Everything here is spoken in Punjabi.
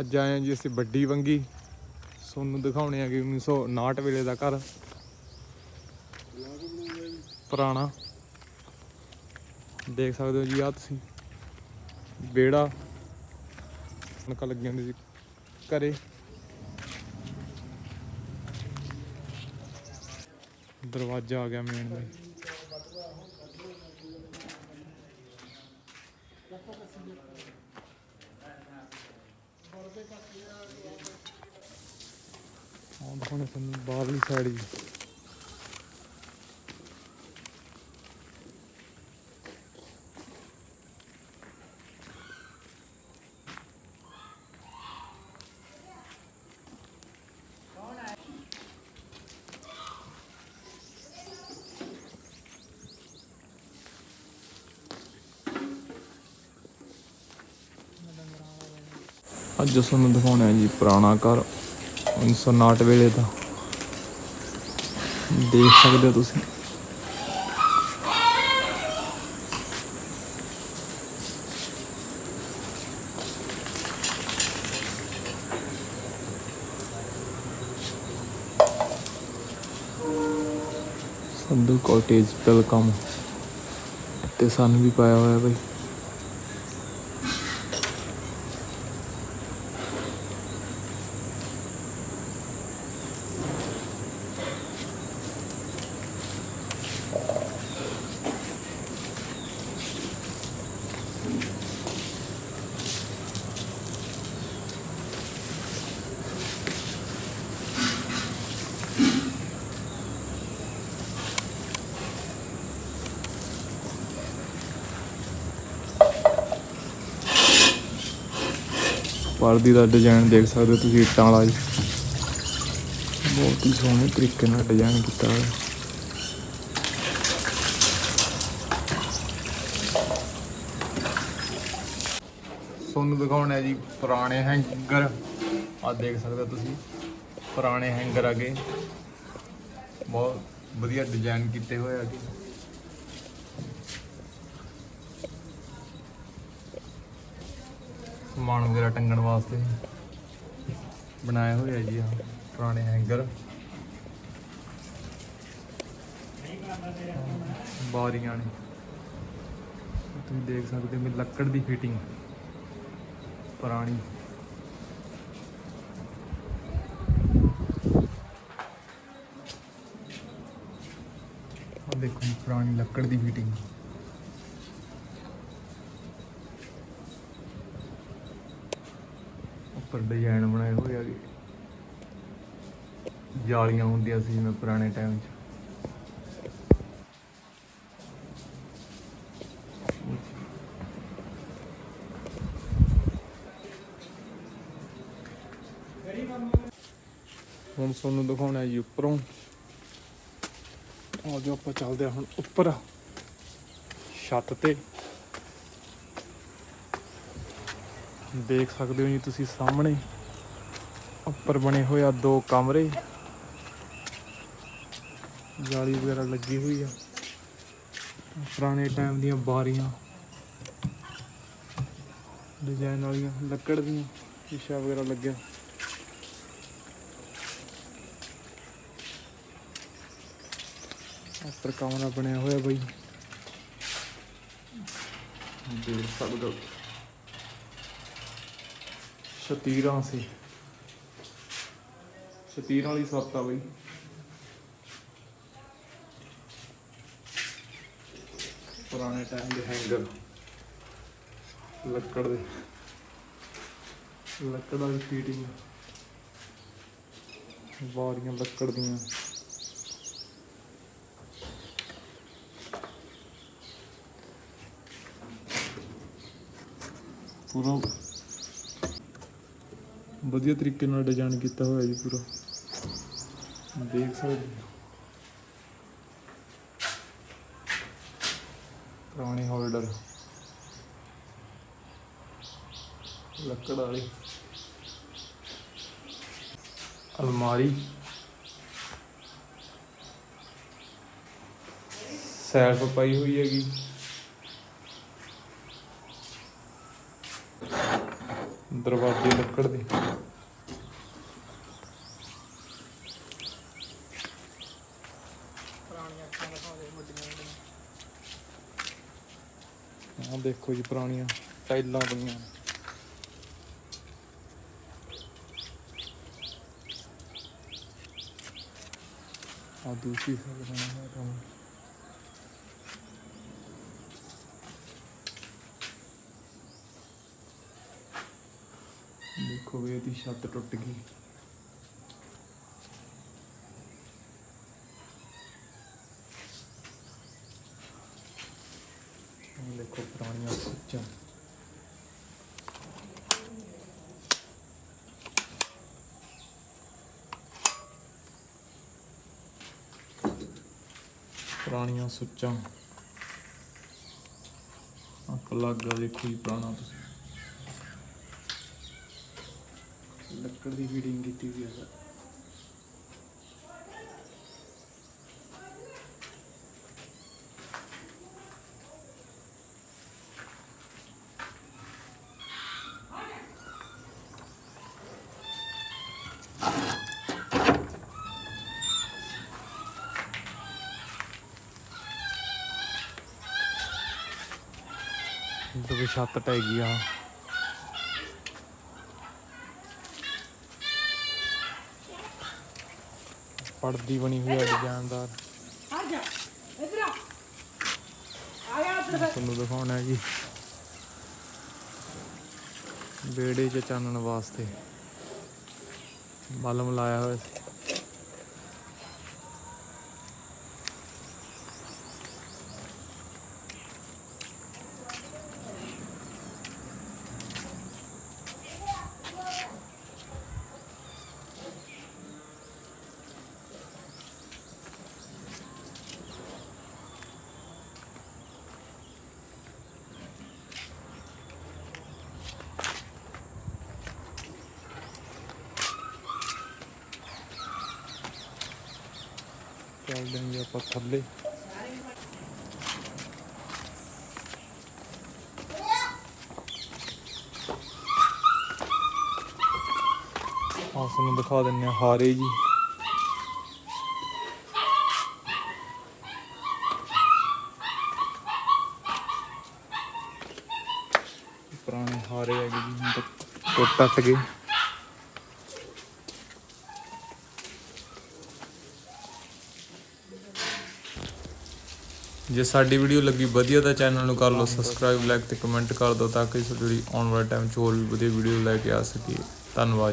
ਅੱਜ ਆਏ ਹਾਂ ਜੀ ਅਸੀਂ ਵੱਡੀ ਵੰਗੀ। ਤੁਹਾਨੂੰ ਦਿਖਾਉਣੇ ਆ ਕਿ 1959 ਵੇਲੇ ਦਾ ਘਰ। ਪੁਰਾਣਾ। ਦੇਖ ਸਕਦੇ ਹੋ ਜੀ ਆ ਤੁਸੀਂ। ਬੇੜਾ ਕਣਕਾਂ ਲੱਗੀਆਂ ਹੁੰਦੀ ਜੀ ਘਰੇ। ਦਰਵਾਜ਼ਾ ਆ ਗਿਆ ਮੇਨ ਦਾ ਆਹ ਦਿਖਾਉਣੇ ਤੁਹਾਨੂੰ ਬਾਹਰਲੀ ਸਾਈਡ ਜੀ। ਅੱਜ ਤੁਹਾਨੂੰ ਦਿਖਾਉਣਾ ਹੈ ਜੀ ਪੁਰਾਣਾ ਘਰ। 1959 ਵੇਲੇ ਦਾ ਦੇਖ ਸਕਦੇ ਹੋ ਤੁਸੀਂ। ਸੰਧੂ ਕਾਟੇਜ ਵੈਲਕਮ ਤੇ ਸਾਨੂੰ ਵੀ ਪਾਇਆ ਹੋਇਆ ਬਈ। ਪਰਦੀ ਦਾ ਡਿਜ਼ਾਈਨ ਦੇਖ ਸਕਦੇ ਹੋ ਤੁਸੀਂ ਇੱਟਾਂ ਵਾਲਾ ਜੀ। ਬਹੁਤ ਹੀ ਸੋਹਣੇ ਤਰੀਕੇ ਨਾਲ ਡਿਜ਼ਾਈਨ ਕੀਤਾ ਹੋਇਆ। ਤੁਹਾਨੂੰ ਦਿਖਾਉਣਾ ਹੈ ਜੀ ਪੁਰਾਣੇ ਹੈਂਗਰ ਆ ਦੇਖ ਸਕਦੇ ਹੋ ਤੁਸੀਂ, ਪੁਰਾਣੇ ਹੈਂਗਰ ਅਗੇ। ਬਹੁਤ ਵਧੀਆ ਡਿਜ਼ਾਈਨ ਕੀਤੇ ਹੋਏ ਆ ਜੀ ਸਮਾਨ ਵਗੈਰਾ ਟੰਗਣ ਵਾਸਤੇ। ਬਣਾਏ ਹੋਏ ਆ ਜੀ ਆ ਪੁਰਾਣੇ ਹੈਂਗਰ। ਬਾਰੀਆਂ ਨੇ। ਤੁਸੀਂ ਦੇਖ ਸਕਦੇ ਹੋ ਲੱਕੜ ਦੀ ਫਿਟਿੰਗ ਪੁਰਾਣੀ। ਦੇਖੋ ਜੀ, ਪੁਰਾਣੀ ਲੱਕੜ ਦੀ ਫਿਟਿੰਗ ਉੱਪਰ ਡਿਜ਼ਾਈਨ ਬਣਾਏ ਹੋਏ ਆ ਜਾਲੀਆਂ ਹੁੰਦੀਆਂ ਸੀ ਜਿਵੇਂ ਪੁਰਾਣੇ ਟਾਈਮ 'ਚ। ਹੁਣ ਤੁਹਾਨੂੰ ਦਿਖਾਉਣਾ ਜੀ ਉੱਪਰੋਂ। ਆ ਜੋ ਆਪਾਂ ਚੱਲਦੇ ਹਾਂ ਹੁਣ ਉੱਪਰ। ਛੱਤ ਤੇ। ਦੇਖ ਸਕਦੇ ਹੋ ਜੀ ਤੁਸੀਂ ਸਾਹਮਣੇ। ਉੱਪਰ ਬਣੇ ਹੋਏ ਆ ਦੋ ਕਮਰੇ। ਜਾਲੀ ਵਗੈਰਾ ਲੱਗੀ ਹੋਈ ਆ। ਪੁਰਾਣੇ ਟਾਈਮ ਦੀਆਂ ਬਾਰੀਆਂ। ਡਿਜ਼ਾਈਨ ਵਾਲੀਆਂ ਲੱਕੜ ਦੀਆਂ ਸ਼ੀਸ਼ਾ ਵਗੈਰਾ ਲੱਗਿਆ। ਉੱਪਰ ਕਮਰਾ ਬਣਿਆ ਹੋਇਆ ਬਈ। ਦੇਖ ਸਕਦੇ ਹੋ। ਸ਼ਤੀਰਾਂ ਸੀ। ਸ਼ਤੀਰਾਂ ਵਾਲੀ ਸੱਤ ਆ ਬਈ। ਪੁਰਾਣੇ ਟਾਈਮ ਦੇ ਹੈਂਗਰ ਲੱਕੜ ਦੇ। ਲੱਕੜ ਵਾਲੀ ਫੀਟਿੰਗ ਵਾਰੀਆਂ ਲੱਕੜ ਦੀਆਂ। ਪੂਰਾ ਵਧੀਆ ਤਰੀਕੇ ਨਾਲ ਡਿਜ਼ਾਈਨ ਕੀਤਾ ਹੋਇਆ ਜੀ ਪੂਰਾ। ਦੇਖ ਸਕਦੇ ਪੁਰਾਣੇ ਹੋਲਡਰ ਲੱਕੜ ਵਾਲੀ। ਅਲਮਾਰੀ। ਸੈਲਫ ਪਾਈ ਹੋਈ ਹੈਗੀ। ਦਰਵਾਜ਼ੇ ਲੱਕੜ ਦੇ। ਆਹ ਦੇਖੋ ਜੀ ਪੁਰਾਣੀਆਂ ਟਾਈਲਾਂ ਪਈਆਂ। ਆ ਦੂਸਰੀ ਸਾਈਡ ਬਣਾ ਹੋਇਆ ਕੰਮ। ਦੇਖੋ ਵੀ ਇਹਦੀ ਛੱਤ ਟੁੱਟ ਗਈ। ਆਹ ਦੇਖੋ ਪੁਰਾਣੀਆਂ ਸੁੱਚਾਂ। ਪੁਰਾਣੀਆਂ ਸੁੱਚਾਂ। ਆ ਪਲੱਗ ਦੇਖੋ ਜੀ ਪੁਰਾਣਾ ਤੁਸੀਂ। ਲੱਕੜ ਦੀ ਫੀਡਿੰਗ ਕੀਤੀ ਹੋਈ ਹੈ ਤੇ ਛੱਤ ਟਹਿ ਗਈ ਆ। ਪੜਦੀ ਬਣੀ ਹੋਈ ਹੈ ਡਿਜ਼ਾਈਨਦਾਰ ਆ। ਜਾ ਇਧਰ ਆ। ਆਇਆ ਇੱਧਰ ਤੁਹਾਨੂੰ ਦਿਖਾਉਣਾ ਹੈ ਜੀ। ਬੇੜੇ 'ਚ ਚਾਨਣ ਵਾਸਤੇ। ਬਲਮ ਲਾਇਆ ਹੋਇਆ ਸੀ। ਚੱਲਦੇ ਹਾਂ ਆਪਾਂ ਥੱਲੇ। ਆਹ ਤੁਹਾਨੂੰ ਦਿਖਾ ਦਿੰਨੇ ਆ ਹਾਰੇ ਜੀ। ਪੁਰਾਣੇ ਹਾਰੇ ਹੈਗੇ ਜੀ, ਹੁਣ ਤਾਂ ਟੁੱਟ ਟੱਟ ਗਏ। ਜੇ ਸਾਡੀ ਵੀਡੀਓ ਲੱਗੀ ਵਧੀਆ ਤਾਂ ਚੈਨਲ ਨੂੰ ਕਰ ਲਓ ਸਬਸਕ੍ਰਾਈਬ ਲਾਈਕ ਤੇ ਕਮੈਂਟ ਕਰ ਦਿਓ ਤਾਂ ਕਿ ਸਾਡੀ ਆਉਣ ਵਾਲੇ ਟਾਈਮ 'ਚ ਹੋਰ ਵੀ ਵਧੀਆ ਵੀਡੀਓ ਲੈ ਕੇ ਆ ਸਕੀਏ। ਧੰਨਵਾਦ।